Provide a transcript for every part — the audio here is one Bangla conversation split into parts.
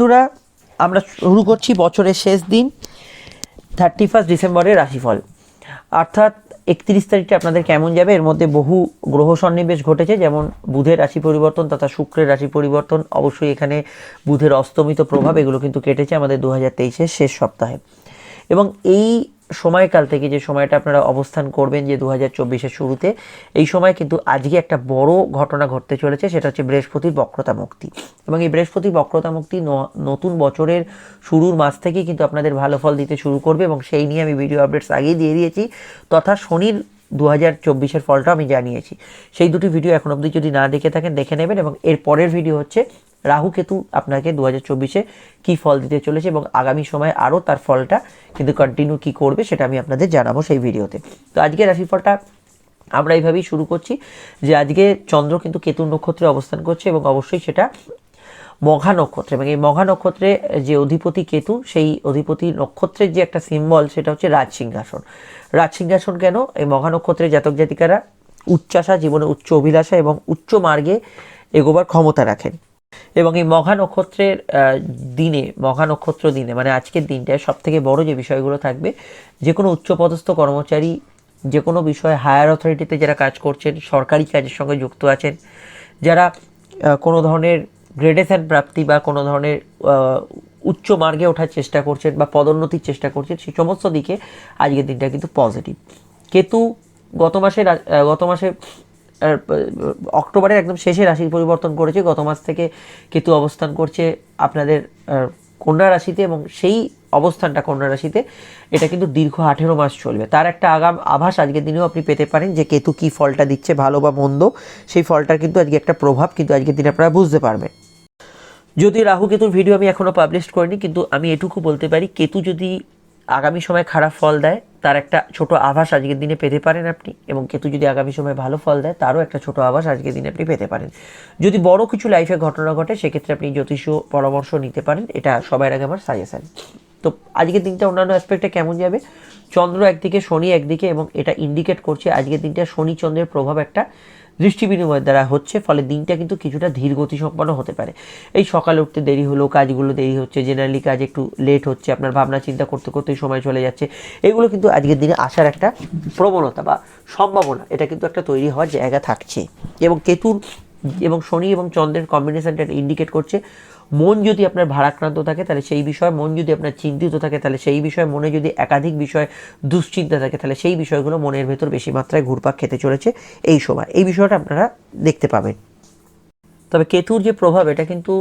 বন্ধুরা, আমরা শুরু করছি বছরের শেষ দিন থার্টি ফার্স্ট ডিসেম্বরের রাশিফল। অর্থাৎ একত্রিশ তারিখটা আপনাদের কেমন যাবে? এর মধ্যে বহু গ্রহ সন্নিবেশ ঘটেছে, যেমন বুধের রাশি পরিবর্তন তথা শুক্রের রাশি পরিবর্তন। অবশ্যই এখানে বুধের অস্তমিত প্রভাব, এগুলো কিন্তু কেটেছে আমাদের দু হাজার তেইশের শেষ সপ্তাহে। এবং এই সময়কাল থেকে যে সময়টা আপনারা অবস্থান করবেন যে দু হাজার চব্বিশের শুরুতে, এই সময় কিন্তু আজকে একটা বড় ঘটনা ঘটতে চলেছে, সেটা হচ্ছে বৃহস্পতির বক্রতা মুক্তি। এবং এই বৃহস্পতির বক্রতা মুক্তি নতুন বছরের শুরুর মাস থেকেই কিন্তু আপনাদের ভালো ফল দিতে শুরু করবে এবং সেই নিয়ে আমি ভিডিও আপডেটস আগেই দিয়ে দিয়েছি, তথা শনির দু হাজার চব্বিশের ফলটা আমি জানিয়েছি। সেই দুটি ভিডিও এখন অবধি যদি না দেখে থাকেন, দেখে নেবেন এবং এর পরের ভিডিও হচ্ছে রাহু কেতু আপনাকে দু হাজার চব্বিশে কী ফল দিতে চলেছে এবং আগামী সময়ে আরও তার ফলটা কিন্তু কন্টিনিউ কী করবে সেটা আমি আপনাদের জানাব সেই ভিডিওতে। তো আজকে রাশিফলটা আমরা এইভাবেই শুরু করছি যে আজকে চন্দ্র কিন্তু কেতুর নক্ষত্রে অবস্থান করছে এবং অবশ্যই সেটা মঘা নক্ষত্রে এবং এই মঘা নক্ষত্রে যে অধিপতি কেতু, সেই অধিপতি নক্ষত্রের যে একটা সিম্বল সেটা হচ্ছে রাজ সিংহাসন। রাজ সিংহাসন কেন? এই মঘা নক্ষত্রের জাতক জাতিকারা উচ্চাশা, জীবনে উচ্চ অভিলাষা এবং উচ্চ মার্গে এগোবার ক্ষমতা রাখেন। এবং এই মঘা নক্ষত্রের দিনে মঘা নক্ষত্র দিনে মানে আজকের দিনটায় সব থেকে বড় যে বিষয়গুলো থাকবে, যে কোনো উচ্চপদস্থ কর্মচারী, যে কোনো বিষয়ে হায়ার অথরিটিতে যারা কাজ করছেন, সরকারি কাজের সঙ্গে যুক্ত আছেন, যারা কোনো ধরনের গ্রেডেশন প্রাপ্তি বা কোনো ধরনের উচ্চ মার্গে ওঠার চেষ্টা করছেন বা পদোন্নতির চেষ্টা করছেন সেই সমস্ত দিকে আজকের দিনটা কিন্তু পজিটিভ কেতু গত মাসে গত মাসে অক্টোবরের একদম শেষে রাশির পরিবর্তন করেছে, গত মাস থেকে কেতু অবস্থান করছে আপনাদের কন্যা রাশিতে এবং সেই অবস্থানটা কন্যা রাশিতে, এটা কিন্তু দীর্ঘ আঠেরো মাস চলবে। তার একটা আগাম, আভাস আজকের দিনেও আপনি পেতে পারেন যে কেতু কী ফলটা দিচ্ছে, ভালো বা মন্দ, সেই ফলটার কিন্তু আজকে একটা প্রভাব কিন্তু আজকের দিনে আপনারা বুঝতে পারবেন। যদি রাহু কেতুর ভিডিও আমি এখনও পাবলিশ করিনি, কিন্তু আমি এটুকু বলতে পারি, কেতু যদি আগামী সময় খারাপ ফল দেয় তার একটা ছোট আভাস আজকের দিনে পেতে পারেন আপনি এবং কেতু যদি আগামী সময় ভালো ফল দেয়, তারও একটা ছোট আভাস আজকের দিনে আপনি পেতে পারেন। যদি বড় কিছু লাইফে ঘটনা ঘটে, সেক্ষেত্রে আপনি জ্যোতিষ পরামর্শ নিতে পারেন। এটা সবার আগে আমার সাজেশন তো আজকের দিনটা অন্যান্য অ্যাসপেক্টে কেমন যাবে? চন্দ্র একদিকে, শনি একদিকে এবং এটা ইন্ডিকেট করছে আজকের দিনটা শনি চন্দ্রের প্রভাব একটা দৃষ্টি বিনিময়ের দ্বারা হচ্ছে, ফলে দিনটা কিন্তু কিছুটা ধীর গতি সম্পন্ন হতে পারে। এই সকালে উঠতে দেরি হলো কাজগুলো দেরি হচ্ছে জেনারেলি কাজ একটু লেট হচ্ছে, আপনার ভাবনা চিন্তা করতে করতেই সময় চলে যাচ্ছে। এগুলো কিন্তু আজকের দিনে আসার একটা প্রবণতা বা সম্ভাবনা, এটা কিন্তু একটা তৈরি হওয়ার জায়গা থাকছে। এবং কেতুর এবং শনি এবং চন্দ্রের কম্বিনেশনটা ইন্ডিকেট করছে। মন যদি আপনার ভারাক্রান্ত থাকে, তাহলে সেই বিষয়ে মন যদি আপনার চিন্তিত থাকে, তাহলে সেই বিষয়ে মনে যদি একাধিক বিষয় দুশ্চিন্তা থাকে, তাহলে সেই বিষয়গুলো মনের ভেতর বেশি মাত্রায় ঘুরপাক খেতে চলেছে এই সময়। এই বিষয়টা আপনারা দেখতে পাবেন। তবে কেতুর যে প্রভাব, এটা কিন্তু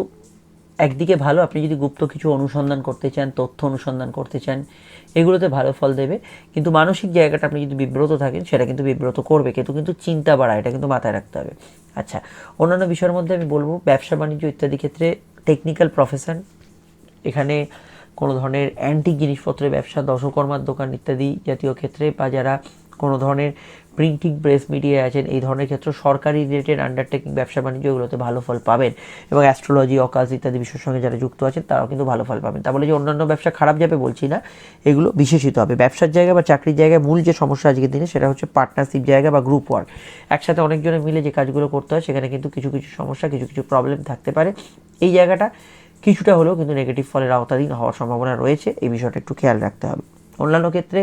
একদিকে ভালো, আপনি যদি গুপ্ত কিছু অনুসন্ধান করতে চান, তথ্য অনুসন্ধান করতে চান, এগুলোতে ভালো ফল দেবে। কিন্তু মানসিক জায়গাটা আপনি যদি বিব্রত থাকেন, সেটা কিন্তু বিব্রত করবে। কিন্তু কিন্তু চিন্তা বাড়ায়, এটা কিন্তু মাথায় রাখতে হবে। আচ্ছা অন্যান্য বিষয়ের মধ্যে আমি বলব ব্যবসা বাণিজ্য ইত্যাদি ক্ষেত্রে টেকনিক্যাল প্রফেশন এখানে কোনো ধরনের অ্যান্টিক জিনিসপত্রের ব্যবসা, দশকর্মার দোকান ইত্যাদি জাতীয় ক্ষেত্রে বা যারা কোনো ধরনের প্রিন্টিং প্রেস মিডিয়ায় আছেন, এই ধরনের ক্ষেত্রে সরকারি রিলেটেড আন্ডারটেকিং ব্যবসা বাণিজ্য এগুলোতে ভালো ফল পাবেন এবং অ্যাস্ট্রোলজি অকাজ ইত্যাদি বিষয়ের সঙ্গে যারা যুক্ত আছেন, তারাও কিন্তু ভালো ফল পাবেন। তা বলে যে অন্যান্য ব্যবসা খারাপ যাবে বলছি না, এগুলো বিশেষিত হবে। ব্যবসার জায়গা বা চাকরির জায়গায় মূল যে সমস্যা আজকের দিনে, সেটা হচ্ছে পার্টনারশিপ জায়গা বা গ্রুপ ওয়ার্ক একসাথে অনেকজনে মিলে যে কাজগুলো করতে হয়, সেখানে কিন্তু কিছু কিছু সমস্যা, কিছু কিছু প্রবলেম থাকতে পারে। এই জায়গাটা কিছুটা হলেও কিন্তু নেগেটিভ ফলের আওতাধীন হওয়ার সম্ভাবনা রয়েছে। এই বিষয়টা একটু খেয়াল রাখতে হবে। অন্যান্য ক্ষেত্রে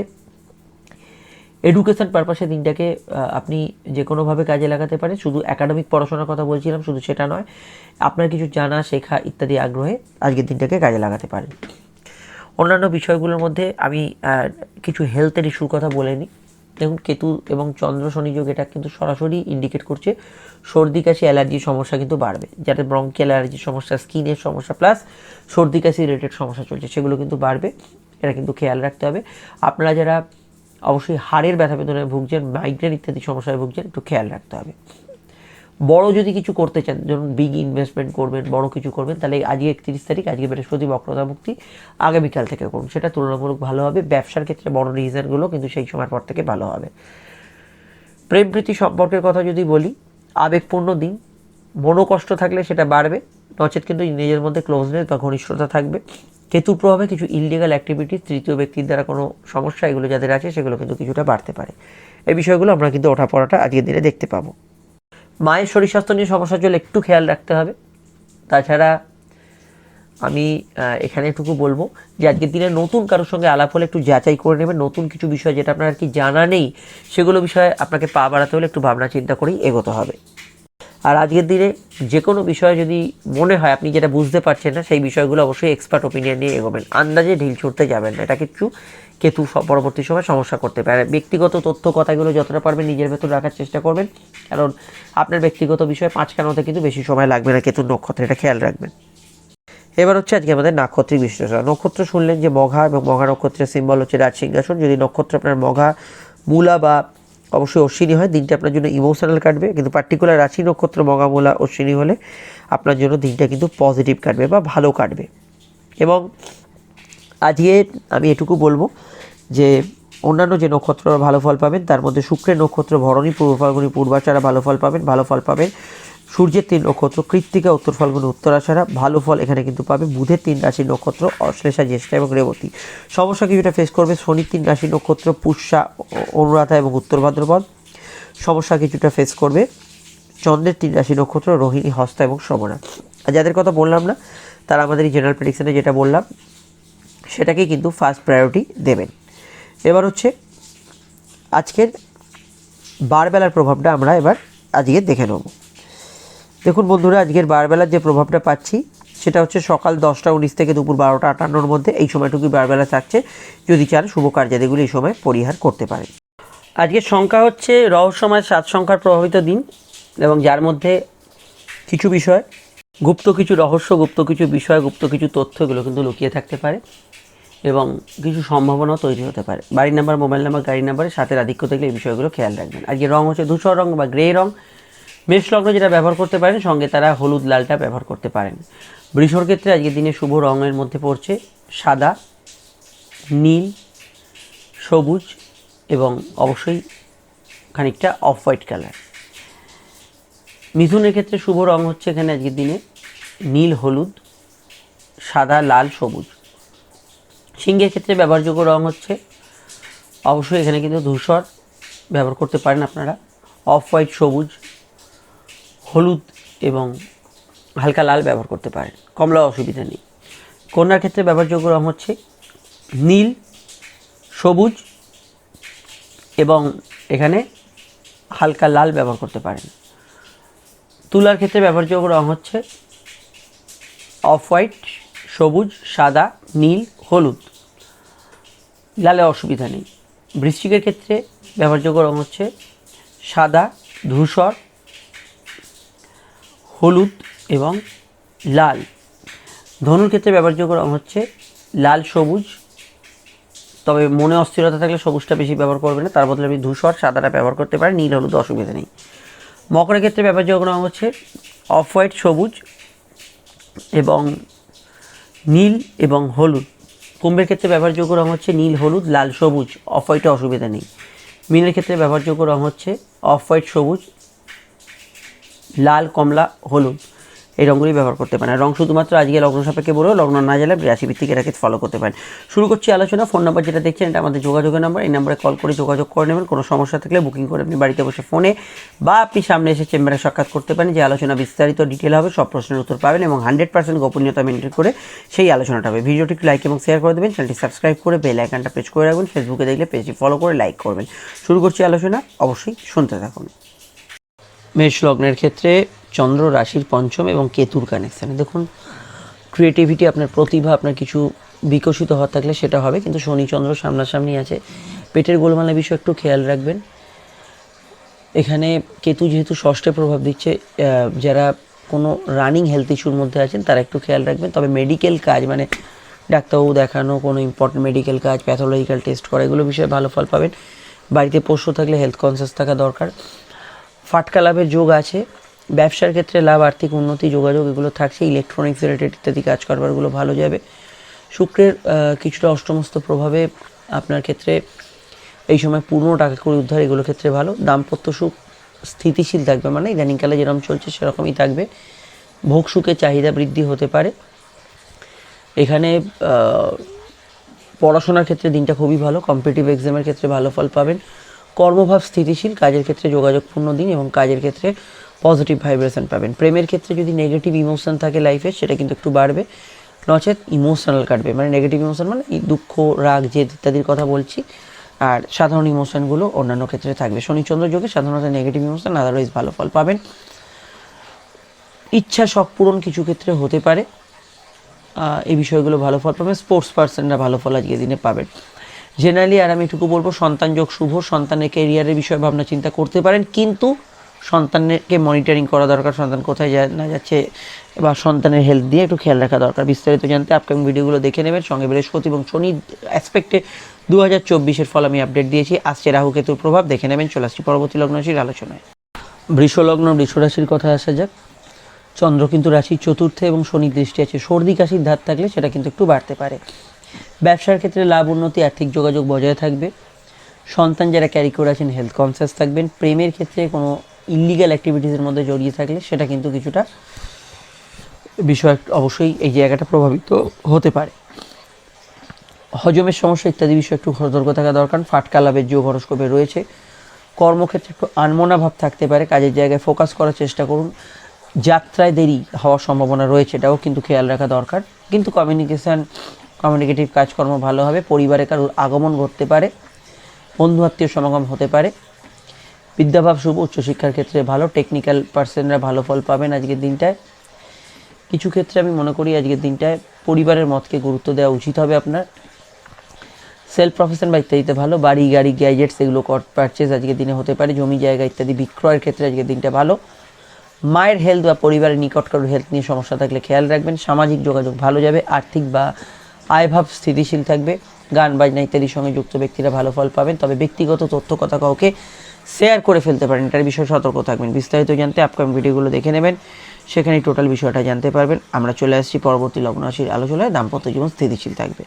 এডুকেশন পারপাসে দিনটাকে আপনি যে কোনোভাবে কাজে লাগাতে পারেন। শুধু একাডেমিক পড়াশোনার কথা বলছিলাম, শুধু সেটা নয়, আপনার কিছু জানা, শেখা ইত্যাদি আগ্রহে আজকের দিনটাকে কাজে লাগাতে পারেন। অন্যান্য বিষয়গুলোর মধ্যে আমি কিছু হেলথের ইস্যুর কথা বলে নিই। দেখুন কেতু এবং চন্দ্র শনিযোগ এটা কিন্তু সরাসরি ইন্ডিকেট করছে। সর্দি, কাশি অ্যালার্জির সমস্যা কিন্তু বাড়বে। যাতে ব্রঙ্কিয়াল অ্যালার্জির সমস্যা স্কিনের সমস্যা প্লাস সর্দি, কাশি রিলেটেড সমস্যা চলছে, সেগুলো কিন্তু বাড়বে। এটা কিন্তু খেয়াল রাখতে হবে। আপনারা যারা অবশ্যই হাড়ের ব্যথা বেদনায় ভুগছেন মাইগ্রেন ইত্যাদি সমস্যায় ভুগছেন, একটু খেয়াল রাখতে হবে। বড় যদি কিছু করতে চান যেমন বিগ ইনভেস্টমেন্ট করবেন, বড় কিছু করবেন, তাহলে আজকে একত্রিশ তারিখ, আজকে বৃহস্পতি বক্রতা মুক্তি আগামীকাল থেকে করুন। সেটা তুলনামূলক ভালো হবে, ব্যবসার ক্ষেত্রে বড় রিজনগুলো কিন্তু সেই সময়ের পর থেকে ভালো হবে। প্রেম, প্রীতি সম্পর্কের কথা যদি বলি, আবেগপূর্ণ দিন, মনোকষ্ট থাকলে সেটা বাড়বে, নচেত কিন্তু নিজের মধ্যে ক্লোজনেস বা ঘনিষ্ঠতা থাকবে। কেতুর প্রভাবে কিছু ইলিগাল অ্যাক্টিভিটিস তৃতীয় ব্যক্তির দ্বারা কোনো সমস্যা এগুলো যাদের আছে, সেগুলো কিন্তু কিছুটা বাড়তে পারে। এই বিষয়গুলো আমরা কিন্তু ওঠা পড়াটা আজকের দিনে দেখতে পাবো। মায়ের শরীর স্বাস্থ্য নিয়ে সমস্যা চলে একটু খেয়াল রাখতে হবে। তাছাড়া আমি এখানে এটুকু বলব যে আজকের দিনে নতুন কারোর সঙ্গে আলাপ হলে একটু যাচাই করে নেবেন। নতুন কিছু বিষয় যেটা আপনার আর কি জানা নেই, সেগুলো বিষয়ে আপনাকে পা বাড়াতে হলে একটু ভাবনা চিন্তা করেই এগোতে হবে। আর আজকের দিনে যে কোনো বিষয়ে যদি মনে হয় আপনি যেটা বুঝতে পারছেন না, সেই বিষয়গুলো অবশ্যই এক্সপার্ট ওপিনিয়ন নিয়ে এগোবেন। আন্দাজে ঢিল ছুটতে যাবেন না, এটা কিছু কেতু পরবর্তী সময় সমস্যা করতে পারে। ব্যক্তিগত তথ্য কথাগুলো যতটা পারবেন নিজের ভেতর রাখার চেষ্টা করবেন। কারণ আপনার ব্যক্তিগত বিষয়ে পাঁচ কানোতে বেশি সময় লাগবে না কেতুর নক্ষত্রে, এটা খেয়াল রাখবেন। এবার হচ্ছে আজকে আমাদের নাক্ষত্রিক বিশ্লেষণ। নক্ষত্র শুনলেন যে মঘা এবং মঘা নক্ষত্রের সিম্বল হচ্ছে রাজ সিংহাসন। যদি নক্ষত্র আপনার মঘা, মূলা বা অবশ্যই অশ্বিনী হয়, দিনটা আপনার জন্য ইমোশনাল কাটবে। কিন্তু পার্টিকুলার রাশি নক্ষত্র মঘা, মূলা, অশ্বিনী হলে আপনার জন্য দিনটা কিন্তু পজিটিভ কাটবে বা ভালো কাটবে। এবং আজকে আমি এটুকু বলব যে অন্যান্য যে নক্ষত্র ভালো ফল পাবেন, তার মধ্যে শুক্রের নক্ষত্র, ভরণী, পূর্ব ফাল্গুনী, পূর্বাচারা ভালো ফল পাবেন, ভালো ফল পাবেন সূর্যের তিন নক্ষত্র, কৃত্তিকা, উত্তর ফাল্গুনী উত্তরাশারা ভালো ফল এখানে কিন্তু পাবে বুধের তিন রাশির নক্ষত্র, অশ্লেষা, জ্যেষ্ঠা এবং রেবতী। সমস্যা কিছুটা ফেস করবে শনির তিন রাশির নক্ষত্র, পুষ্যা, অনুরাধা এবং উত্তর ভাদ্রপদ। সমস্যা কিছুটা ফেস করবে, চন্দ্রের তিন রাশি নক্ষত্র, রোহিণী, হস্তা এবং সমনা আর যাদের কথা বললাম না, তারা আমাদের এই জেনারেল প্রেডিকশনে যেটা বললাম সেটাকেই কিন্তু ফার্স্ট প্রায়োরিটি দেবেন। এবার হচ্ছে আজকের বারবেলার প্রভাবটা আমরা এবার আজকে দেখে নেব। দেখুন বন্ধুরা, আজকের বারবেলার যে প্রভাবটা পাচ্ছি, সেটা হচ্ছে সকাল দশটা উনিশ থেকে দুপুর বারোটা আটান্নর মধ্যে এই সময়টুকুই বারবেলা থাকছে। যদি চান শুভ কার্যাদিগুলি এই সময় পরিহার করতে পারেন। আজকের সংখ্যা হচ্ছে রহস্যময় সাত সংখ্যার প্রভাবিত দিন এবং যার মধ্যে কিছু বিষয়, গুপ্ত কিছু রহস্য, গুপ্ত কিছু বিষয়, গুপ্ত কিছু তথ্য এগুলো কিন্তু লুকিয়ে থাকতে পারে। এবং কিছু সম্ভাবনাও তৈরি হতে পারে। বাড়ির নাম্বার মোবাইল নাম্বার গাড়ি নাম্বারে সাথের আধিক্য থাকলে এই বিষয়গুলো খেয়াল রাখবেন। আজকে রং হচ্ছে ধূসর রং বা গ্রে রং। মেষ লগ্ন যেটা ব্যবহার করতে পারেন, সঙ্গে তারা হলুদ, লালটা ব্যবহার করতে পারেন। বৃষর ক্ষেত্রে আজকের দিনে শুভ রঙের মধ্যে পড়ছে সাদা, নীল, সবুজ এবং অবশ্যই খানিকটা অফ হোয়াইট কালার মিথুনের ক্ষেত্রে শুভ রং হচ্ছে এখানে আজকের দিনে নীল, হলুদ, সাদা, লাল, সবুজ। সিংহের ক্ষেত্রে ব্যবহারযোগ্য রং হচ্ছে, অবশ্যই এখানে কিন্তু ধূসর ব্যবহার করতে পারেন আপনারা। অফ হোয়াইট, সবুজ, হলুদ এবং হালকা লাল ব্যবহার করতে পারেন কমলা অসুবিধা নেই। কন্যার ক্ষেত্রে ব্যবহারযোগ্য রং হচ্ছে নীল, সবুজ এবং এখানে হালকা লাল ব্যবহার করতে পারেন। তুলার ক্ষেত্রে ব্যবহারযোগ্য রং হচ্ছে অফ হোয়াইট, সবুজ, সাদা, নীল হলুদ। লালে অসুবিধা নেই। বৃশ্চিকের ক্ষেত্রে ব্যবহারযোগ্য রঙ হচ্ছে সাদা, ধূসর, হলুদ এবং লাল। ধনুর ক্ষেত্রে ব্যবহারযোগ্য রঙ হচ্ছে লাল সবুজ। তবে মনে অস্থিরতা থাকলে সবুজটা বেশি ব্যবহার করবে না। তার বদলে আপনি ধূসর, সাদাটা ব্যবহার করতে পারেন, নীল, হলুদ অসুবিধা নেই। মকরের ক্ষেত্রে ব্যবহারযোগ্য রঙ হচ্ছে অফ হোয়াইট, সবুজ এবং নীল এবং হলুদ। কুম্ভের ক্ষেত্রে ব্যবহারযোগ্য রং হচ্ছে নীল, হলুদ, লাল, সবুজ। অফ হোয়াইটে অসুবিধা নেই। মিনের ক্ষেত্রে ব্যবহারযোগ্য রং হচ্ছে অফ হোয়াইট সবুজ, লাল, কমলা, হলুদ। এই রঙগুলি ব্যবহার করতে পারেন। রং শুধুমাত্র আজকে লগ্ন সাপেক্ষে বলেও লগ্ন না জানলে রাশি ভিত্তিক এটাকে ফলো করতে পারেন। শুরু করছি আলোচনা ফোন নাম্বার যেটা দেখছেন এটা আমাদের যোগাযোগের নাম্বার এই নাম্বারে কল করে যোগাযোগ করে নেবেন, কোনো সমস্যা থাকলে বুকিং করে আপনি বাড়িতে বসে ফোনে বা আপনি সামনে এসে চেম্বারে সাক্ষাৎ করতে পারেন, যে আলোচনা বিস্তারিত ডিটেল হবে, সব প্রশ্নের উত্তর পাবেন এবং হান্ড্রেড পার্সেন্ট গোপনীয়তা মেনটেন করে সেই আলোচনাটা হবে। ভিডিওটি লাইক এবং শেয়ার করে দেবেন চ্যানেলটি সাবস্ক্রাইব করে বেল আইকনটা প্রেস করে রাখবেন ফেসবুকে দেখলে পেজটি ফলো করে লাইক করবেন। শুরু করছি আলোচনা, অবশ্যই শুনতে থাকুন। মেষ লগ্নের ক্ষেত্রে চন্দ্র রাশির পঞ্চম এবং কেতুর কানেকশানে দেখুন ক্রিয়েটিভিটি আপনার প্রতিভা, আপনার কিছু বিকশিত হওয়ার থাকলে সেটা হবে, কিন্তু শনি চন্দ্র সামনাসামনি আছে। পেটের গোলমালের বিষয়ে একটু খেয়াল রাখবেন। এখানে কেতু যেহেতু ষষ্ঠে প্রভাব দিচ্ছে যারা কোনো রানিং হেলথ ইস্যুর মধ্যে আছেন, তারা একটু খেয়াল রাখবেন। তবে মেডিকেল কাজ মানে ডাক্তারবাবু দেখানো, কোনো ইম্পর্টেন্ট মেডিকেল কাজ প্যাথোলজিক্যাল টেস্ট করা, এগুলো বিষয়ে ভালো ফল পাবেন। বাড়িতে পোষ্য থাকলে হেলথ কনসিয়াস থাকা দরকার। ফাটকা লাভের যোগ আছে। ব্যবসার ক্ষেত্রে লাভ, আর্থিক উন্নতি, যোগাযোগ, এগুলো থাকছে ইলেকট্রনিক্স রিলেটেড ইত্যাদি কাজ কারবারগুলো ভালো যাবে। শুক্রের কিছুটা অষ্টমস্ত প্রভাবে আপনার ক্ষেত্রে এই সময় পূর্ণ টাকা করে উদ্ধার, এগুলো ক্ষেত্রে ভালো। দাম্পত্য সুখ স্থিতিশীল থাকবে মানে ইদানিংকালে যেরকম চলছে সেরকমই থাকবে। ভোগ সুখের চাহিদা বৃদ্ধি হতে পারে। এখানে পড়াশোনার ক্ষেত্রে দিনটা খুবই ভালো কম্পিটিটিভ এক্সামের ক্ষেত্রে ভালো ফল পাবেন। কর্মভাব স্থিতিশীল, কাজের ক্ষেত্রে যোগাযোগপূর্ণ দিন এবং কাজের ক্ষেত্রে পজিটিভ ভাইব্রেশন পাবেন। প্রেমের ক্ষেত্রে যদি নেগেটিভ ইমোশন থাকে লাইফে সেটা কিন্তু একটু বাড়বে। নচেত ইমোশনাল কাটবে। মানে নেগেটিভ ইমোশন মানে দুঃখ, রাগ, জেদ ইত্যাদির কথা বলছি। আর সাধারণ ইমোশনগুলো অন্যান্য ক্ষেত্রে থাকবে। শনিচন্দ্র যোগে সাধারণত নেগেটিভ ইমোশন আদারওয়াইজ ভালো ফল পাবেন। ইচ্ছা শখ পূরণ কিছু ক্ষেত্রে হতে পারে। এই বিষয়গুলো ভালো ফল পাবেন। স্পোর্টস পার্সনরা ভালো ফল আজকের দিনে পাবেন। জেনারেলি আর আমি এটুকু বলব, সন্তান যোগ শুভ। সন্তানের কেরিয়ারের বিষয়ে ভাবনা চিন্তা করতে পারেন। কিন্তু সন্তানকে মনিটরিং করা দরকার, সন্তান কোথায় যায় না যাচ্ছে বা সন্তানের হেলথ দিয়ে একটু খেয়াল রাখা দরকার। বিস্তারিত জানতে আপকামিং ভিডিওগুলো দেখে নেবেন। সঙ্গে বৃহস্পতি এবং শনি অ্যাসপেক্টে দু হাজার চব্বিশের ফল আমি আপডেট দিয়েছি। আসছে রাহু কেতুর প্রভাব, দেখে নেবেন। চলে আসছি পরবর্তী লগ্নশীর আলোচনায়। বৃষ লগ্ন, বৃষ রাশির কথা আসা যাক। চন্দ্র কিন্তু রাশির চতুর্থে এবং শনি দৃষ্টি আছে। সর্দি কাশির ধার থাকলে সেটা কিন্তু একটু বাড়তে পারে। ব্যবসার ক্ষেত্রে লাভ উন্নতি, আর্থিক যোগাযোগ বজায় থাকবে। সন্তান যারা ক্যারি করে আছেন হেলথ কনসিয়াস থাকবেন। প্রেমের ক্ষেত্রে কোনো ইলিগাল অ্যাক্টিভিটিসের মধ্যে জড়িয়ে থাকলে সেটা কিন্তু কিছুটা বিষয় অবশ্যই এই জায়গাটা প্রভাবিত হতে পারে। হজমের সমস্যা ইত্যাদি বিষয়ে একটু সতর্ক থাকা দরকার। ফাটকা লাভের যোগ হরস্কোপে রয়েছে, কর্মক্ষেত্রে একটু আনমনা ভাব থাকতে পারে। কাজের জায়গায় ফোকাস করার চেষ্টা করুন। যাত্রায় দেরি হওয়ার সম্ভাবনা রয়েছে, এটাও কিন্তু খেয়াল রাখা দরকার। কিন্তু কমিউনিকেশান কমিউনিকেটিভ কাজকর্ম ভালো হবে। পরিবারে কারোর আগমন ঘটতে পারে। বন্ধু আত্মীয় সমাগম হতে পারে। বিদ্যাভাব শুভ উচ্চশিক্ষার ক্ষেত্রে ভালো টেকনিক্যাল পার্সনরা ভালো ফল পাবেন আজকের দিনটায়। কিছু ক্ষেত্রে আমি মনে করি আজকের দিনটায় পরিবারের মতকে গুরুত্ব দেওয়া উচিত হবে আপনার। সেলফ প্রফেশন বা ইত্যাদিতে ভালো, বাড়ি, গাড়ি গ্যাজেটস এগুলো পারচেজ আজকের দিনে হতে পারে, জমি জায়গা ইত্যাদি বিক্রয়ের ক্ষেত্রে আজকের দিনটা ভালো। মায়ের হেলথ বা পরিবারের নিকট হেলথ নিয়ে সমস্যা থাকলে খেয়াল রাখবেন, সামাজিক যোগাযোগ ভালো যাবে, আর্থিক বা আয়ভাব স্থিতিশীল থাকবে, গান, বাজনা ইত্যাদির সঙ্গে যুক্ত ব্যক্তিরা ভালো ফল পাবেন, তবে ব্যক্তিগত তথ্য কথা কাউকে শেয়ার করে ফেলতে পারেন। এটার বিষয়ে সতর্ক থাকবেন। বিস্তারিত জানতে আপকামিং ভিডিওগুলো দেখে নেবেন। সেখানে টোটাল বিষয়টা জানতে পারবেন। আমরা চলে আসছি পরবর্তী লগ্ন রাশির আলোচনায়। দাম্পত্য জীবন স্থিতিশীল থাকবে।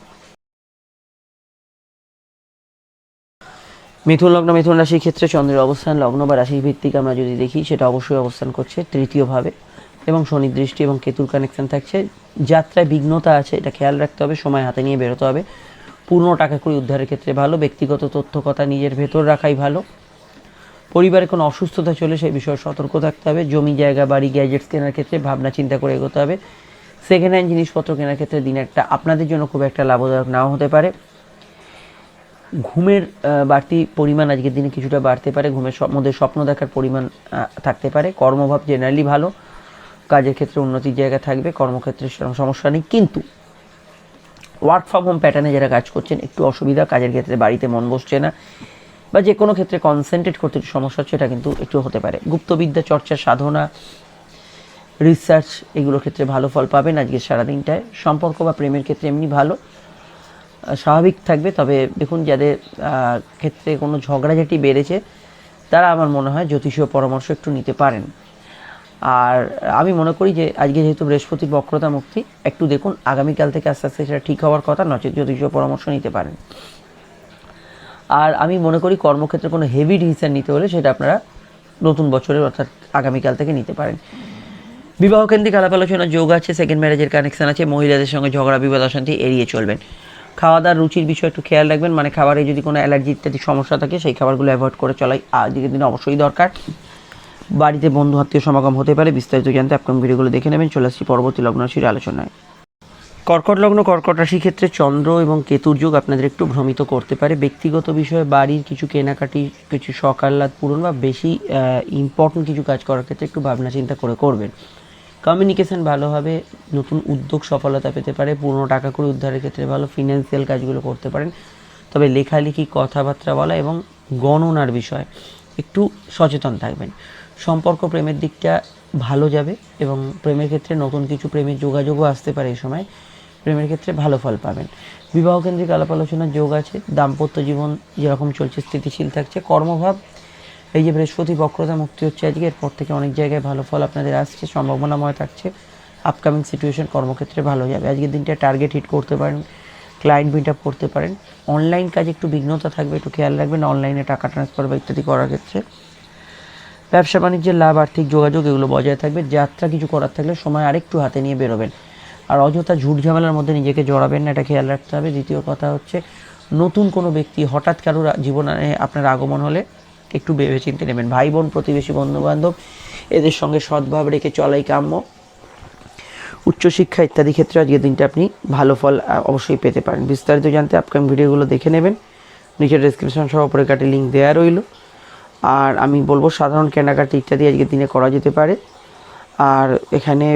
মিথুন লগ্ন, মিথুন রাশির ক্ষেত্রে চন্দ্রের অবস্থান, লগ্ন বা রাশি ভিত্তিক আমরা যদি দেখি, সেটা অবশ্যই অবস্থান করছে তৃতীয়ভাবে। এবং শনি দৃষ্টি এবং কেতুর কানেকশন থাকছে। যাত্রায় বিঘ্নতা আছে, এটা খেয়াল রাখতে হবে। সময় হাতে নিয়ে বেরোতে হবে। পূর্ণ টাকা করি উদ্ধারের ক্ষেত্রে ভালো। ব্যক্তিগত তথ্য কথা নিজের ভেতর রাখাই ভালো। পরিবারে কোনো অসুস্থতা চলে, সেই বিষয়ে সতর্ক থাকতে হবে। জমি, জায়গা, বাড়ি গ্যাজেটস কেনার ক্ষেত্রে ভাবনা, চিন্তা করে এগোতে হবে। সেকেন্ড হ্যান্ড জিনিসপত্র কেনার ক্ষেত্রে দিন একটা আপনাদের জন্য খুব একটা লাভদায়ক নাও হতে পারে। ঘুমের বাড়তি পরিমাণ আজকের দিনে কিছুটা বাড়তে পারে। ঘুমের মধ্যে স্বপ্ন দেখার পরিমাণ থাকতে পারে। কর্মভাব জেনারেলি ভালো। কাজের ক্ষেত্রে উন্নতির জায়গা থাকবে। কর্মক্ষেত্রে সেরকম সমস্যা নেই। কিন্তু ওয়ার্ক ফ্রম হোম প্যাটার্নে যারা কাজ করছেন, একটু অসুবিধা। কাজের ক্ষেত্রে বাড়িতে মন বসছে না। বা যে কোনো ক্ষেত্রে কনসেন্ট্রেট করতে একটু সমস্যা হচ্ছে, এটা কিন্তু একটু হতে পারে। গুপ্তবিদ্যা চর্চা সাধনা রিসার্চ এগুলোর ক্ষেত্রে ভালো ফল পাবেন আজকে সারাদিনটায়। সম্পর্ক বা প্রেমের ক্ষেত্রে এমনি ভালো। স্বাভাবিক থাকবে, তবে দেখুন যাদের ক্ষেত্রে কোনো ঝগড়াঝাটি বেড়েছে, তারা আমার মনে হয় জ্যোতিষীয় পরামর্শ একটু নিতে পারেন। আর আমি মনে করি যে আজকে যেহেতু বৃহস্পতির বক্রতা মুক্তি, একটু দেখুন আগামীকাল থেকে আস্তে আস্তে সেটা ঠিক হওয়ার কথা, নচেত জ্যোতিষীয় পরামর্শ নিতে পারেন। আর আমি মনে করি কর্মক্ষেত্রে কোনো হেভি ডিসিশন নিতে হলে সেটা আপনারা নতুন বছরের অর্থাৎ আগামীকাল থেকে নিতে পারেন। বিবাহ কেন্দ্রিক আলাপ আলোচনার যোগ আছে সেকেন্ড ম্যারেজের কানেকশান আছে, মহিলাদের সঙ্গে ঝগড়া, বিবাদ, অশান্তি এড়িয়ে চলবেন। খাওয়া দাওয়ার রুচির বিষয়ে একটু খেয়াল রাখবেন মানে খাবারে যদি কোনো অ্যালার্জি ইত্যাদি সমস্যা থাকে, সেই খাবারগুলো অ্যাভয়েড করে চলাই আজকের দিনে অবশ্যই দরকার। বাড়িতে বন্ধু আত্মীয় সমাগম হতে পারে, বিস্তারিত জানতে আপকাম ভিডিওগুলো দেখে নেবেন। চলে আসছি পরবর্তী লগ্ন রাশির আলোচনায়। কর্কট লগ্ন, কর্কট রাশির ক্ষেত্রে চন্দ্র এবং কেতুর যোগ আপনাদের একটু ভ্রমিত করতে পারে। ব্যক্তিগত বিষয়ে বাড়ির কিছু কেনাকাটি, কিছু আহ্লাদ পূরণ বা বেশি ইম্পর্টেন্ট কিছু কাজ করার ক্ষেত্রে একটু ভাবনা চিন্তা করে করবেন। কমিউনিকেশন ভালো হবে, নতুন উদ্যোগ সফলতা পেতে পারে, পুরনো টাকা করে উদ্ধারের ক্ষেত্রে ভালো ফিনান্সিয়াল কাজগুলো করতে পারেন। তবে লেখালেখি, কথাবার্তা বলা এবং গণনার বিষয় একটু সচেতন থাকবেন। সম্পর্ক প্রেমের দিকটা ভালো যাবে এবং প্রেমের ক্ষেত্রে নতুন কিছু প্রেমের যোগাযোগও আসতে পারে এই সময়। প্রেমের ক্ষেত্রে ভালো ফল পাবেন। বিবাহ কেন্দ্রিক আলাপ আলোচনার যোগ আছে, দাম্পত্য জীবন যেরকম চলছে, স্থিতিশীল থাকছে, কর্মভাব। এই যে বৃহস্পতি, বক্রতা, মুক্তি হচ্ছে আজকে, এরপর থেকে অনেক জায়গায় ভালো ফল আপনাদের আসছে, সম্ভাবনাময় থাকছে। আপকামিং সিচুয়েশন কর্মক্ষেত্রে ভালো যাবে। আজকের দিনটা টার্গেট হিট করতে পারেন ক্লায়েন্ট মিট আপ করতে পারেন। অনলাইন কাজে একটু বিঘ্নতা থাকবে, একটু খেয়াল রাখবেন অনলাইনে টাকা ট্রান্সফার বা ইত্যাদি করার ক্ষেত্রে। ব্যবসা, বাণিজ্যের লাভ, আর্থিক যোগাযোগ, এগুলো বজায় থাকবে। যাত্রা কিছু করার থাকলে সময় আরেকটু হাতে নিয়ে বেরোবেন। আর অযথা ঝুট ঝামেলার মধ্যে নিজেকে জড়াবেন না, এটা খেয়াল রাখতে হবে। দ্বিতীয় কথা হচ্ছে, নতুন কোনো ব্যক্তি হঠাৎ কারোর জীবনে আপনার আগমন হলে একটু ভেবে চিন্তে নেবেন। ভাই বোন প্রতিবেশী বন্ধু বান্ধব এদের সঙ্গে সদ্ভাব রেখে চলাই কাম্য। উচ্চশিক্ষা ইত্যাদি ক্ষেত্রে আজকের দিনটা আপনি ভালো ফল অবশ্যই পেতে পারেন। বিস্তারিত জানতে আপকামিং ভিডিওগুলো দেখে নেবেন। নিচের ডেসক্রিপশন সহ উপরে কাটে লিঙ্ক দেওয়া রইল। আর আমি বলব, সাধারণ কেনাকাটি ইত্যাদি আজকের দিনে করা যেতে পারে। আর এখানে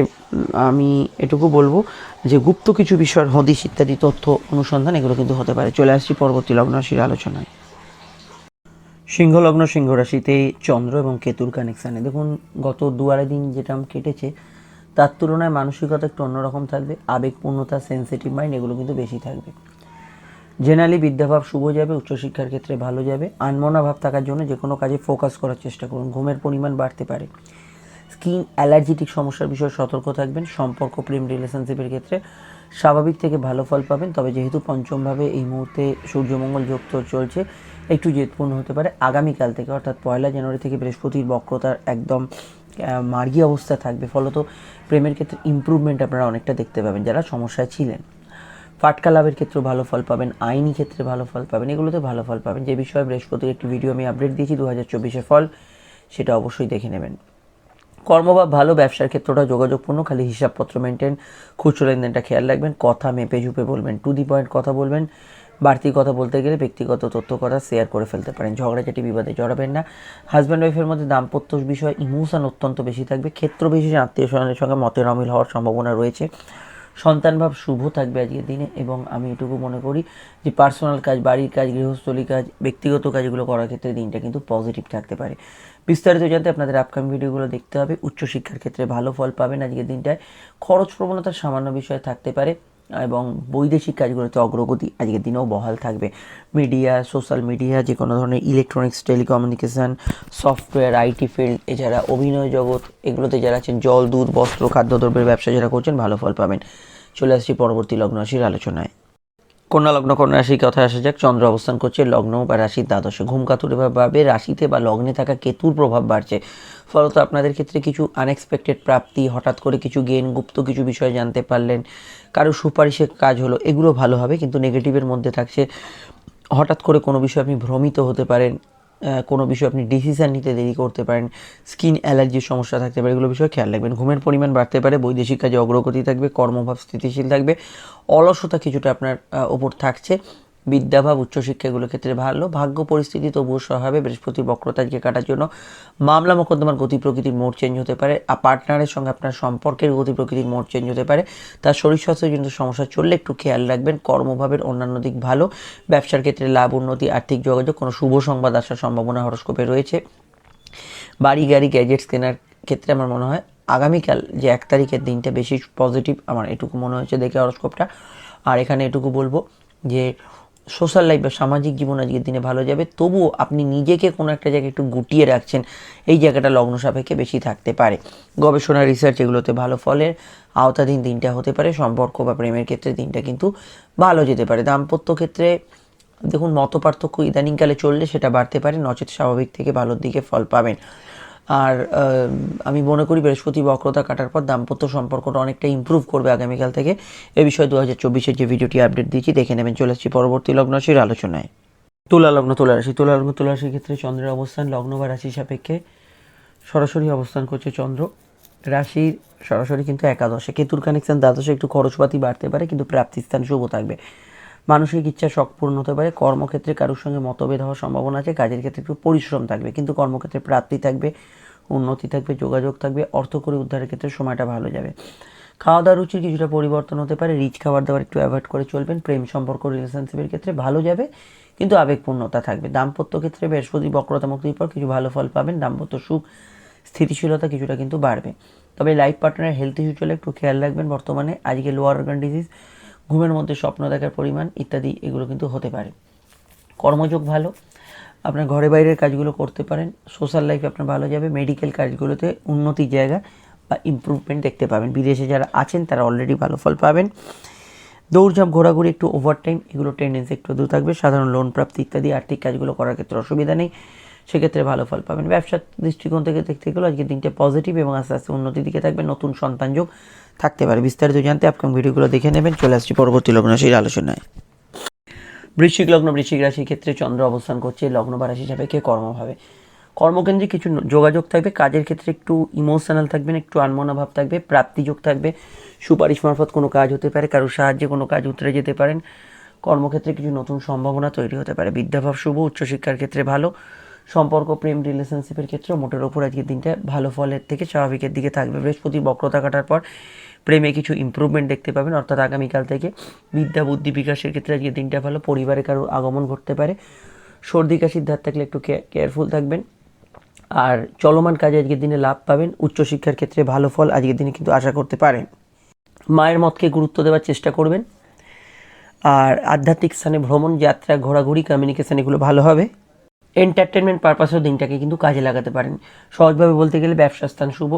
আমি এটুকু বলব যে গুপ্ত কিছু বিষয়ের হদিশ ইত্যাদি, তথ্য, অনুসন্ধান, এগুলো কিন্তু হতে পারে। চলে আসছি পরবর্তী লগ্ন রাশির আলোচনায়। সিংহ লগ্ন, সিংহ রাশিতে চন্দ্র এবং কেতুর কানেকশানে দেখুন, গত দু আড়াই দিন যেটা কেটেছে, তার তুলনায় মানসিকতা একটু অন্যরকম থাকবে। আবেগপূর্ণতা সেন্সিটিভ মাইন্ড এগুলো কিন্তু বেশি থাকবে। জেনারেলি বিদ্যাভাব শুভ যাবে, উচ্চশিক্ষার ক্ষেত্রে ভালো যাবে। আনমনা ভাব থাকার জন্য যে কোনো কাজে ফোকাস করার চেষ্টা করুন। ঘুমের পরিমাণ বাড়তে পারে। স্কিন অ্যালার্জিটিক সমস্যার বিষয়ে সতর্ক থাকবেন। সম্পর্ক, প্রেম রিলেশনশিপের ক্ষেত্রে স্বাভাবিক থেকে ভালো ফল পাবেন। তবে যেহেতু পঞ্চমভাবে এই মুহূর্তে সূর্যমঙ্গল যোগ চলছে, একটু জেদপূর্ণ হতে পারে। আগামীকাল থেকে, অর্থাৎ পয়লা জানুয়ারি থেকে বৃহস্পতির বক্রতার একদম মার্গী অবস্থা থাকবে। ফলত প্রেমের ক্ষেত্রে ইমপ্রুভমেন্ট আপনারা অনেকটা দেখতে পাবেন, যারা সমস্যায় ছিলেন। ফাটকা লাভের ক্ষেত্রে ভালো ফল পাবেন, আইনি ক্ষেত্রে ভালো ফল পাবেন, এগুলোতে ভালো ফল পাবেন। যে বিষয়ে বৃহস্পতির একটি ভিডিও আমি আপডেট দিয়েছি, দু হাজার চব্বিশের ফল, সেটা অবশ্যই দেখে নেবেন। কর্মভাব ভালো ব্যবসার ক্ষেত্রটা যোগাযোগপূর্ণ, খালি হিসাবপত্র মেনটেন খুচরো লেনদেনটা খেয়াল রাখবেন, কথা মেপে ঝুপে বলবেন টু দি পয়েন্ট কথা বলবেন, বাড়তি কথা বলতে গেলে ব্যক্তিগত তথ্য কথা শেয়ার করে ফেলতে পারেন, ঝগড়াঝাটি বিবাদে জড়াবেন না। হাজব্যান্ড ওয়াইফের মধ্যে দাম্পত্য বিষয় ইমোশন অত্যন্ত বেশি থাকবে, ক্ষেত্র বিশেষে আত্মীয় স্বজনের সঙ্গে মতের অমিল হওয়ার সম্ভাবনা রয়েছে। সন্তানভাব শুভ থাকবে আজকের দিনে এবং আমি এটুকু মনে করি যে পার্সোনাল কাজ, বাড়ির কাজ, গৃহস্থলী কাজ, ব্যক্তিগত কাজগুলো করার ক্ষেত্রে দিনটা কিন্তু পজিটিভ থাকতে পারে। বিস্তারিত জানতে আপনাদের আপকামিং ভিডিওগুলো দেখতে হবে। উচ্চশিক্ষার ক্ষেত্রে ভালো ফল পাবেন আজকের দিনটায়। খরচ প্রবণতার সামান্য বিষয় থাকতে পারে এবং বৈদেশিক কাজগুলোতে অগ্রগতি আজকের দিনেও বহাল থাকবে। মিডিয়া সোশ্যাল মিডিয়া যে কোনো ধরনের electronics telecommunication software IT field এছাড়া অভিনয় জগৎ, এগুলোতে যারা আছেন, জল, দুধ, বস্ত্র, খাদ্যদ্রব্যের ব্যবসা যারা করছেন, ভালো ফল পাবেন। চলে আসছি পরবর্তী লগ্ন রাশির আলোচনায়। কন্যা লগ্ন, কন্যা রাশির কথা আসা যাক। চন্দ্র অবস্থান করছে, লগ্ন বা রাশির দ্বাদশে। ঘুমকাতুরে ভাবে রাশিতে বা লগ্নে থাকা কেতুর প্রভাব বাড়ছে। ফলত আপনাদের ক্ষেত্রে কিছু আনএক্সপেক্টেড প্রাপ্তি, হঠাৎ করে কিছু গেন গুপ্ত কিছু বিষয় জানতে পারলেন। কারও সুপারিশে কাজ হলো, এগুলো ভালো হবে, কিন্তু নেগেটিভের মধ্যে থাকছে। হঠাৎ করে কোনো বিষয়ে আপনি ভ্রমিত হতে পারেন। কোনো বিষয়ে আপনি ডিসিশান নিতে দেরি করতে পারেন। স্কিন অ্যালার্জির সমস্যা থাকতে পারে, এগুলো বিষয়ে খেয়াল রাখবেন। ঘুমের পরিমাণ বাড়তে পারে, বৈদেশিক কাজে অগ্রগতি থাকবে, কর্মভাব স্থিতিশীল থাকবে, অলসতা কিছুটা আপনার ওপর থাকছে। বিদ্যাভাব উচ্চশিক্ষা এগুলোর ক্ষেত্রে ভালো, ভাগ্য পরিস্থিতি তবুও সহাবে বৃহস্পতির বক্রতা আজকে কাটার জন্য মামলা মোকদ্দমার গতি প্রকৃতির মোড় চেঞ্জ হতে পারে, আর পার্টনারের সঙ্গে আপনার সম্পর্কের গতি প্রকৃতির মোড় চেঞ্জ হতে পারে। তার শরীর স্বাস্থ্যের জন্য সমস্যা চললে একটু খেয়াল রাখবেন, কর্মভাবের অন্যান্য দিক ভালো, ব্যবসার ক্ষেত্রে লাভ, উন্নতি, আর্থিক যোগাযোগ, কোনো শুভ সংবাদ আসার সম্ভাবনা হরস্কোপে রয়েছে। বাড়ি, গাড়ি গ্যাজেটস কেনার ক্ষেত্রে আমার মনে হয় আগামীকাল যে এক তারিখের দিনটা বেশি পজিটিভ আমার এটুকু মনে হয়েছে দেখে হরস্কোপটা। আর এখানে এটুকু বলব যে সোশ্যাল লাইফ বা সামাজিক জীবন আজকের দিনে ভালো যাবে, তবুও আপনি নিজেকে কোনো একটা জায়গায় একটু গুটিয়ে রাখছেন, এই জায়গাটা লগ্ন সাপেক্ষে বেশি থাকতে পারে। গবেষণা রিসার্চ এগুলোতে ভালো ফলের আওতাধীন দিনটা হতে পারে, সম্পর্ক বা প্রেমের ক্ষেত্রে দিনটা কিন্তু ভালো যেতে পারে। দাম্পত্য ক্ষেত্রে দেখুন মত পার্থক্য ইদানিংকালে চললে সেটা বাড়তে পারে, নচেত স্বাভাবিক থেকে ভালোর দিকে ফল পাবেন। আর আমি মনে করি বৃহস্পতি বক্রতা কাটার পর দাম্পত্য সম্পর্কটা অনেকটা ইমপ্রুভ করবে আগামীকাল থেকে। এ বিষয়ে দু হাজার চব্বিশের যে ভিডিওটি আপডেট দিয়েছি, দেখে নেবেন, চলে আসছি পরবর্তী লগ্ন রাশির আলোচনায়। তুলা লগ্ন, তুলা রাশি। তুলা লগ্ন, তুলা রাশির ক্ষেত্রে চন্দ্রের অবস্থান, লগ্ন বা রাশি সাপেক্ষে সরাসরি অবস্থান করছে চন্দ্র। রাশির সরাসরি কিন্তু একাদশে। কেতুর কানেকশন দ্বাদশে একটু খরচপাতি বাড়তে পারে, কিন্তু প্রাপ্তিস্থান শুভ থাকবে। মানসিক ইচ্ছা শখ পূর্ণ হতে পারে, কর্মক্ষেত্রে কারোর সঙ্গে মতভেদ হওয়ার সম্ভাবনা আছে, কাজের ক্ষেত্রে একটু পরিশ্রম থাকবে, কিন্তু কর্মক্ষেত্রে প্রাপ্তি থাকবে, উন্নতি থাকবে, যোগাযোগ থাকবে, অর্থ করে উদ্ধারের ক্ষেত্রে সময়টা ভালো যাবে। খাওয়া দাওয়ার রুচির কিছুটা পরিবর্তন হতে পারে, রিচ খাবার দাবার একটু অ্যাভয়েড করে চলবেন, প্রেম সম্পর্ক, রিলেশনশিপের ক্ষেত্রে ভালো যাবে, কিন্তু আবেগপূর্ণতা থাকবে। দাম্পত্য ক্ষেত্রে বৃহস্পতি, বক্রতা মুক্তির পর কিছু ভালো ফল পাবেন, দাম্পত্য সুখ, স্থিতিশীলতা কিছুটা কিন্তু বাড়বে। তবে লাইফ পার্টনারের হেলথ ইস্যু চলে, একটু খেয়াল রাখবেন বর্তমানে, আজকে লোয়ার অর্গান ডিজিজ ঘুমের মধ্যে স্বপ্ন দেখার পরিমাণ ইত্যাদি এগুলো কিন্তু হতে পারে। কর্মযোগ ভালো, আপনার ঘরে বাইরের কাজগুলো করতে পারেন সোশ্যাল লাইফ আপনার ভালো যাবে মেডিকেল কাজগুলোতে উন্নতির জায়গা বা ইমপ্রুভমেন্ট দেখতে পাবেন। বিদেশে যারা আছেন, তারা অলরেডি ভালো ফল পাবেন। দৌড়ঝাঁপ, ঘোরাঘুরি, একটু ওভারটাইম এগুলো টেন্ডেন্সি একটু দূর থাকবে। সাধারণ লোন প্রাপ্তি ইত্যাদি, আর্থিক কাজগুলো করার ক্ষেত্রে অসুবিধা নেই। সেক্ষেত্রে ভালো ফল পাবেন। ব্যবসার দৃষ্টিকোণ থেকে দেখতে গেলে আজকে দিনটা পজিটিভ এবং আস্তে আস্তে উন্নতির দিকে থাকবে। নতুন সন্তান যোগ থাকতে পারে। বিস্তারিত জানতে আপকাম ভিডিওগুলো দেখে নেবেন। চলে আসছি পরবর্তী লগ্ন সেই আলোচনায়। বৃশ্চিক লগ্ন, বৃশ্চিক রাশির ক্ষেত্রে চন্দ্র অবস্থান করছে, লগ্ন বা রাশি সাপেক্ষে কর্মভাবে কর্মকেন্দ্রে কিছু যোগাযোগ থাকবে, কাজের ক্ষেত্রে একটু ইমোশনাল থাকবেন একটু আনমনা ভাব থাকবে, প্রাপ্তিযোগ থাকবে। সুপারিশ মারফত কোনো কাজ হতে পারে, কারোর সাহায্যে কোনো কাজ উতরে যেতে পারেন। কর্মক্ষেত্রে কিছু নতুন সম্ভাবনা তৈরি হতে পারে। বিদ্যাভাব শুভ, উচ্চশিক্ষার ক্ষেত্রে ভালো। সম্পর্ক, প্রেম রিলেশনশিপের ক্ষেত্রে মোটের ওপর আজকের দিনটা ভালো ফলের থেকে স্বাভাবিকের দিকে থাকবে। বৃহস্পতি বক্রতা কাটার পর প্রেমে কিছু ইমপ্রুভমেন্ট দেখতে পাবেন। অর্থাৎ আগামীকাল থেকে বিদ্যা, বুদ্ধি বিকাশের ক্ষেত্রে আজকের দিনটা ভালো। পরিবারে কারোর আগমন ঘটতে পারে। সর্দি, কাশির ধার থাকলে একটু কেয়ারফুল থাকবেন। আর চলমান কাজে আজকের দিনে লাভ পাবেন। উচ্চশিক্ষার ক্ষেত্রে ভালো ফল আজকের দিনে কিন্তু আশা করতে পারেন। মায়ের মতকে গুরুত্ব দেওয়ার চেষ্টা করবেন। আর আধ্যাত্মিক স্থানে ভ্রমণ, যাত্রা, ঘোরাঘুরি কমিউনিকেশান এগুলো ভালো হবে। এন্টারটেনমেন্ট পারপাসেও দিনটাকে কিন্তু কাজে লাগাতে পারেন। সহজভাবে বলতে গেলে ব্যবসা স্থান শুভ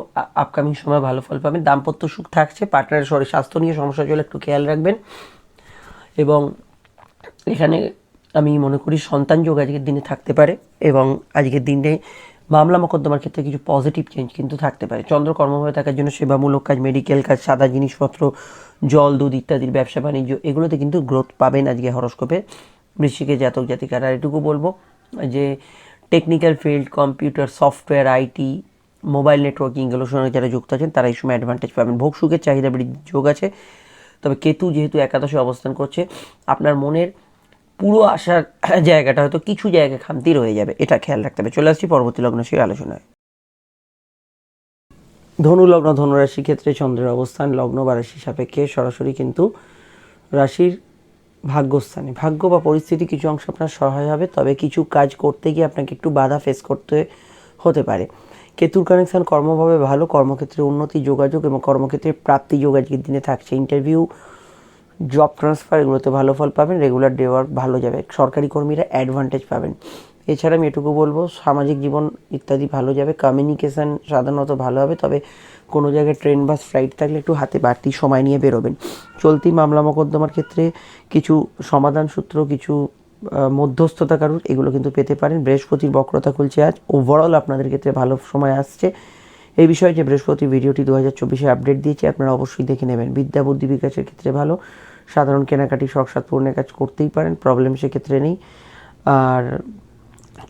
আপকামিং সময় ভালো ফল পাবেন, দাম্পত্য সুখ থাকছে পার্টনারের শরীর, স্বাস্থ্য নিয়ে সমস্যা চলে একটু খেয়াল রাখবেন। এবং এখানে আমি মনে করি সন্তান যোগ আজকের দিনে থাকতে পারে এবং আজকের দিনে মামলা মোকদ্দমার ক্ষেত্রে কিছু পজিটিভ চেঞ্জ কিন্তু থাকতে পারে। চন্দ্র কর্মভাবে থাকার জন্য সেবামূলক কাজ মেডিকেল কাজ, সাদা জিনিসপত্র, জল, দুধ ইত্যাদির ব্যবসা, বাণিজ্য, এগুলোতে কিন্তু গ্রোথ পাবেন আজকে হরস্কোপে বৃষ্টিকে জাতক জাতিকারা এটুকু বলব। যে technical field computer software IT mobile networking এগুলোর সঙ্গে যারা যুক্ত আছেন, তারা এই সময় অ্যাডভান্টেজ পাবেন। ভোগ সুখের চাহিদা বৃদ্ধি যোগ আছে। তবে কেতু যেহেতু একাদশে অবস্থান করছে, আপনার মনের পুরো আসার জায়গাটা হয়তো কিছু জায়গায় খামতি রয়ে যাবে, এটা খেয়াল রাখতে হবে। চলে আসছি পরবর্তী লগ্ন সেই আলোচনায়। ধনু লগ্ন ধনুরাশি ক্ষেত্রে চন্দ্রের অবস্থান, লগ্ন বা রাশি সাপেক্ষে সরাসরি কিন্তু রাশির ভাগ্যস্থানে। ভাগ্য বা পরিস্থিতি কিছু অংশ আপনার সহায় হবে, তবে কিছু কাজ করতে গিয়ে আপনাকে একটু বাধা ফেস করতে হতে পারে। কেতুর কানেকশান কর্মভাবে ভালো, কর্মক্ষেত্রে উন্নতি, যোগাযোগ এবং কর্মক্ষেত্রে প্রাপ্তি যোগাযোগের দিনে থাকছে। ইন্টারভিউ জব ট্রান্সফার এগুলোতে ভালো ফল পাবেন রেগুলার ডে ওয়ার্ক ভালো যাবে। সরকারি কর্মীরা অ্যাডভান্টেজ পাবেন। এছাড়া আমি এটুকু বলব, সামাজিক জীবন ইত্যাদি ভালো যাবে। কমিউনিকেশান সাধারণত ভালো হবে, তবে কোনো জায়গায় ট্রেন বাস ফ্লাইট থাকলে একটু হাতে বাড়তি সময় নিয়ে বেরোবেন। চলতি মামলা মোকদ্দমার ক্ষেত্রে কিছু সমাধান সূত্র, কিছু মধ্যস্থতা কারুর, এগুলো কিন্তু পেতে পারেন। বৃহস্পতির বক্রতা খুলছে আজ। ওভারঅল আপনাদের ক্ষেত্রে ভালো সময় আসছে। এই বিষয়ে যে বৃহস্পতি ভিডিওটি দু হাজার চব্বিশে আপডেট দিয়েছি, আপনারা অবশ্যই দেখে নেবেন। বিদ্যা বুদ্ধি বিকাশের ক্ষেত্রে ভালো। সাধারণ কেনাকাটি শখ সাত পূর্ণের কাজ করতেই পারেন প্রবলেম সেক্ষেত্রে নেই। আর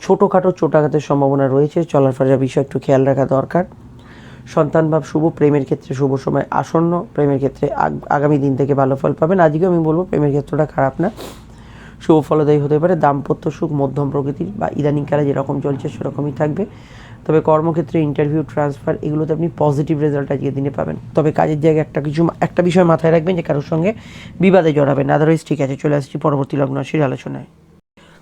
ছোটোখাটো চোটাঘাতের সম্ভাবনা রয়েছে চলাফেরার বিষয় একটু খেয়াল রাখা দরকার। সন্তান ভাব শুভ, প্রেমের ক্ষেত্রে শুভ সময় আসন্ন, প্রেমের ক্ষেত্রে আগামী দিন থেকে ভালো ফল পাবেন। আজকেও আমি বলব, প্রেমের ক্ষেত্রটা খারাপ না। শুভ ফলদায়ী হতে পারে, দাম্পত্য সুখ, মধ্যম প্রকৃতির বা ইদানিংকালে যেরকম চলছে সেরকমই থাকবে। তবে কর্মক্ষেত্রে ইন্টারভিউ ট্রান্সফার এগুলোতে আপনি পজিটিভ রেজাল্ট আজকে দিনে পাবেন। তবে কাজের জায়গায় একটা কিছু, একটা বিষয় মাথায় রাখবেন যে কারোর সঙ্গে বিবাদে জড়াবেন আদারওয়াইজ ঠিক আছে, চলে আসছি পরবর্তী লগ্ন আলোচনায়।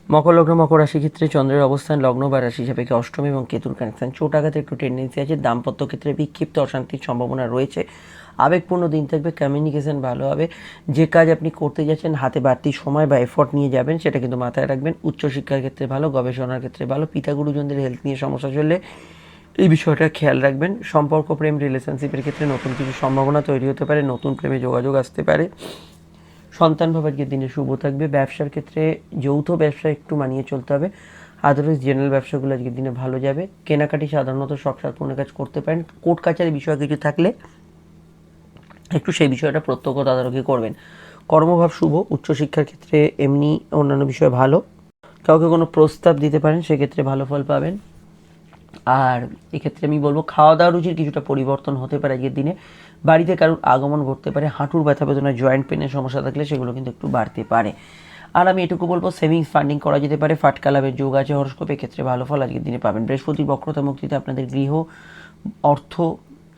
মকর লগ্ন মকর রাশি ক্ষেত্রে চন্দ্রের অবস্থান লগ্ন বা রাশি সাপেক্ষে অষ্টমী এবং কেতুর কানেকশন। চোট আঘাতে একটু টেন্ডেন্সি আছে, দাম্পত্য ক্ষেত্রে বিক্ষিপ্ত অশান্তির সম্ভাবনা রয়েছে। আবেগপূর্ণ দিন থাকবে কমিউনিকেশন ভালো হবে। যে কাজ আপনি করতে যাচ্ছেন, হাতে বাড়তি সময় বা এফোর্ট নিয়ে যাবেন, সেটা কিন্তু মাথায় রাখবেন। উচ্চশিক্ষার ক্ষেত্রে ভালো, গবেষণার ক্ষেত্রে ভালো পিতা গুরুজনদের হেলথ নিয়ে সমস্যা চললে এই বিষয়টা খেয়াল রাখবেন। সম্পর্ক, প্রেম রিলেশনশিপের ক্ষেত্রে নতুন কিছু সম্ভাবনা তৈরি হতে পারে, নতুন প্রেমে যোগাযোগ আসতে পারে। সন্তান ভাবাজকের দিনে শুভ থাকবে। ব্যবসার ক্ষেত্রে যৌথ ব্যবসা একটু মানিয়ে চলতে হবে। আদারওয়াইজ জেনারেল ব্যবসাগুলো আজকের দিনে ভালো যাবে। কেনাকাটি সাধারণত শখ সাথে কাজ করতে পারেন। কোর্ট কাছারি বিষয় কিছু থাকলে একটু সেই বিষয়টা প্রত্যক্ষ তদারকি করবেন। কর্মভাব শুভ, উচ্চশিক্ষার ক্ষেত্রে এমনি অন্যান্য বিষয় ভালো। কাউকে কোনো প্রস্তাব দিতে পারেন, সেক্ষেত্রে ভালো ফল পাবেন। আর এক্ষেত্রে আমি বলব খাওয়া দাওয়া রুচির কিছুটা পরিবর্তন হতে পারে আজকের দিনে। বাড়িতে কারোর আগমন ঘটতে পারে, হাঁটুর ব্যথা বেদনা জয়েন্ট পেনের সমস্যা থাকলে সেগুলো কিন্তু একটু বাড়তে পারে। আর আমি এটুকু বলব সেভিংস ফান্ডিং করা যেতে পারে, ফাটকা লাভের যোগ আছে হরস্কোপের ক্ষেত্রে ভালো ফল আজকের দিনে পাবেন। বৃহস্পতির বক্রতা মুক্তিতে আপনাদের গৃহ, অর্থ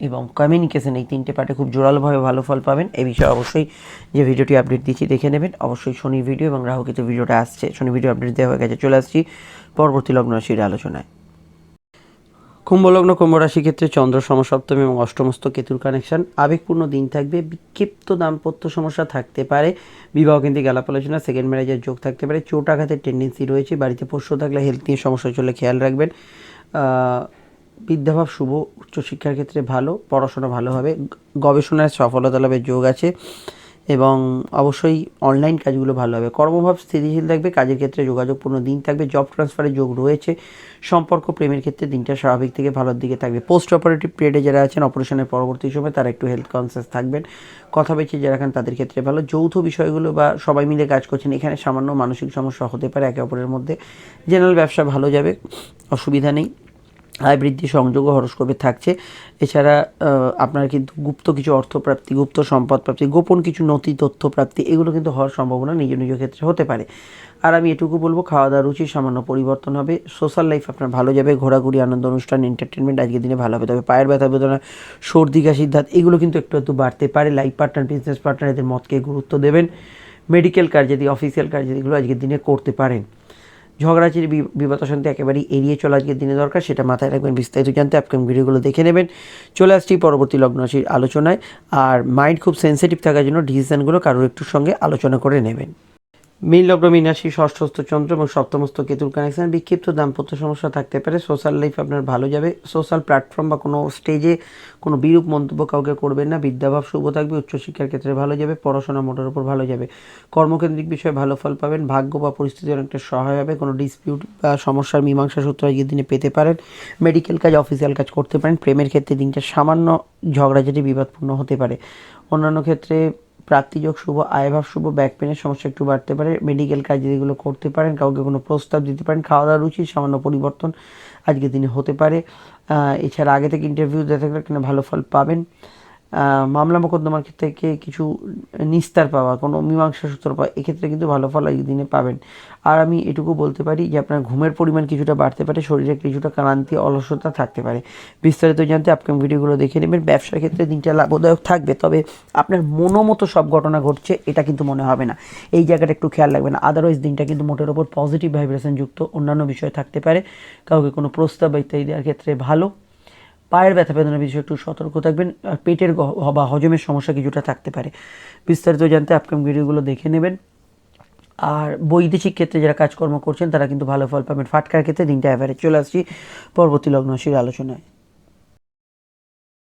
এবং কমিউনিকেশন এই তিনটে পার্টে খুব জোরালোভাবে ভালো ফল পাবেন। এই বিষয়ে অবশ্যই যে ভিডিওটি আপডেট দিচ্ছি দেখে নেবেন। অবশ্যই শনি ভিডিও এবং রাহুকেতু ভিডিওটা আসছে। শনি ভিডিও আপডেট দেওয়া হয়ে গেছে, চলে আসছি পরবর্তী লগ্ন রাশির আলোচনায়। কুম্ভলগ্ন কুম্ভ রাশি ক্ষেত্রে চন্দ্র সমসপ্তমী এবং অষ্টমস্ত কেতুর কানেকশন আবেগপূর্ণ দিন থাকবে, বিক্ষিপ্ত দাম্পত্য সমস্যা থাকতে পারে, বিবাহ কিন্তু আলাপ আলোচনা সেকেন্ড ম্যারেজের যোগ থাকতে পারে চোটাঘাতের টেন্ডেন্সি রয়েছে, বাড়িতে পোষ্য থাকলে হেলথ নিয়ে সমস্যা চলে খেয়াল রাখবেন। বিদ্যাভাব শুভ, উচ্চশিক্ষার ক্ষেত্রে ভালো, পড়াশোনা ভালো হবে গবেষণায় সফলতা লাভের যোগ আছে। এবং অবশ্যই অনলাইন কাজগুলো ভালো হবে। কর্মভাব স্থিতিশীল থাকবে, কাজের ক্ষেত্রে যোগাযোগপূর্ণ দিন থাকবে জব ট্রান্সফারের যোগ রয়েছে, সম্পর্ক, প্রেমের ক্ষেত্রে দিনটা স্বাভাবিক থেকে ভালোর দিকে থাকবে। পোস্ট অপারেটিভ পিরিয়ডে যারা আছেন অপারেশনের পরবর্তী সময় তারা একটু হেলথ কনসিয়াস থাকবেন। কথা বেছে যারা খান তাদের ক্ষেত্রে ভালো। যৌথ বিষয়গুলো বা সবাই মিলে কাজ করছেন, এখানে সামান্য মানসিক সমস্যা হতে পারে, একে অপরের মধ্যে। জেনারেল ব্যবসা ভালো যাবে, অসুবিধা নেই। আয় বৃদ্ধি সংযোগ হরস্কোপে থাকছে। এছাড়া আপনার কিন্তু গুপ্ত কিছু অর্থপ্রাপ্তি, গুপ্ত সম্পদ প্রাপ্তি গোপন কিছু নথি তথ্য প্রাপ্তি এগুলো কিন্তু হওয়ার সম্ভাবনা নিজ নিজ ক্ষেত্রে হতে পারে। আর আমি এটুকু বলব খাওয়া দাওয়া রুচি সামান্য পরিবর্তন হবে। সোশ্যাল লাইফ আপনার ভালো যাবে, ঘোরাঘুরি, আনন্দ অনুষ্ঠান এন্টারটেনমেন্ট আজকের দিনে ভালো হবে। তবে পায়ের ব্যথা, বেদনা, সর্দি কাশির ধাত এগুলো কিন্তু একটু একটু বাড়তে পারে। লাইফ পার্টনার বিজনেস পার্টনার এদের মতকে গুরুত্ব দেবেন। মেডিকেল কাজ যদি অফিসিয়াল কাজ যদি এগুলো আজকের দিনে করতে পারেন। ঝগড়াঝাড়ি বি- বিবাদ অশান্তি একেবারেই এড়িয়ে চলা আজকের দিনে দরকার, সেটা মাথায় রাখবেন, বিস্তারিত জানতে আপকাম ভিডিওগুলো দেখে নেবেন। চলে আসছি পরবর্তী লগ্ন রাশির আলোচনায়। আর মাইন্ড খুব সেন্সিটিভ থাকার জন্য ডিসিশানগুলো কারোর একটু সঙ্গে আলোচনা করে নেবেন। মীন লগ্ন মীন রাশি ষষ্ঠস্থ চন্দ্র এবং সপ্তমস্থ কেতুর কানেকশন বিক্ষিপ্ত দাম্পত্য সমস্যা থাকতে পারে। সোশ্যাল লাইফ আপনার ভালো যাবে। সোশ্যাল প্ল্যাটফর্ম বা কোনো স্টেজে কোনো বিরূপ মন্তব্য কাউকে করবেন না। বিদ্যাভাব শুভ থাকবে, উচ্চশিক্ষার ক্ষেত্রে ভালো যাবে, পড়াশোনা মোটের উপর ভালো যাবে। কর্মকেন্দ্রিক বিষয়ে ভালো ফল পাবেন। ভাগ্য বা পরিস্থিতি অনেকটা সহায় হবে। কোনো ডিসপিউট বা সমস্যার মীমাংসা সূত্র আজকের দিনে পেতে পারেন। মেডিকেল কাজ অফিসিয়াল কাজ করতে পারেন। প্রেমের ক্ষেত্রে দিনটা সামান্য ঝগড়াঝাটি, বিবাদপূর্ণ হতে পারে। অন্যান্য ক্ষেত্রে প্রাপ্তিযোগ শুভ, আয়ভাব শুভ ব্যাক পেনের সমস্যা একটু বাড়তে পারে মেডিকেল কাজ যেগুলো করতে পারেন, কাউকে কোনো প্রস্তাব দিতে পারেন খাওয়া দাওয়া রুচির সামান্য পরিবর্তন আজকে দিনে হতে পারে। এছাড়া আগে থেকে ইন্টারভিউ দিয়ে থাকলে ভালো ফল পাবেন। মামলা মোকদ্দমার থেকে কিছু নিস্তার পাওয়া, কোনো মীমাংসা সূত্র পাওয়া, এক্ষেত্রে কিন্তু ভালো ফল আজকের দিনে পাবেন। আর আমি এটুকু বলতে পারি যে, আপনার ঘুমের পরিমাণ কিছুটা বাড়তে পারে, শরীরে কিছুটা ক্লান্তি, অলসতা থাকতে পারে। বিস্তারিত জানতে আপকাম ভিডিওগুলো দেখে নেবেন। ব্যবসার ক্ষেত্রে দিনটা লাভদায়ক থাকবে, তবে আপনার মনোমতো সব ঘটনা ঘটছে, এটা কিন্তু মনে হবে না। এই জায়গাটা একটু খেয়াল রাখবেন আদারওয়াইজ দিনটা কিন্তু মোটের ওপর পজিটিভ ভাইব্রেশন যুক্ত অন্যান্য বিষয় থাকতে পারে। কাউকে কোনো প্রস্তাব ইত্যাদি দেওয়ার ক্ষেত্রে ভালো। পায়ের ব্যথা বেদনার বিষয়ে একটু সতর্ক থাকবেন, আর পেটের বা হজমের সমস্যা কিছুটা থাকতে পারে। বিস্তারিত জানতে আপকাম ভিডিওগুলো দেখে নেবেন। আর বৈদেশিক ক্ষেত্রে যারা কাজকর্ম করছেন, তারা কিন্তু ভালো ফল পাবেন। ফাটকার ক্ষেত্রে দিনটা অ্যাভারেজ চলে আসছি। পরবর্তী লগ্নশীর আলোচনায়।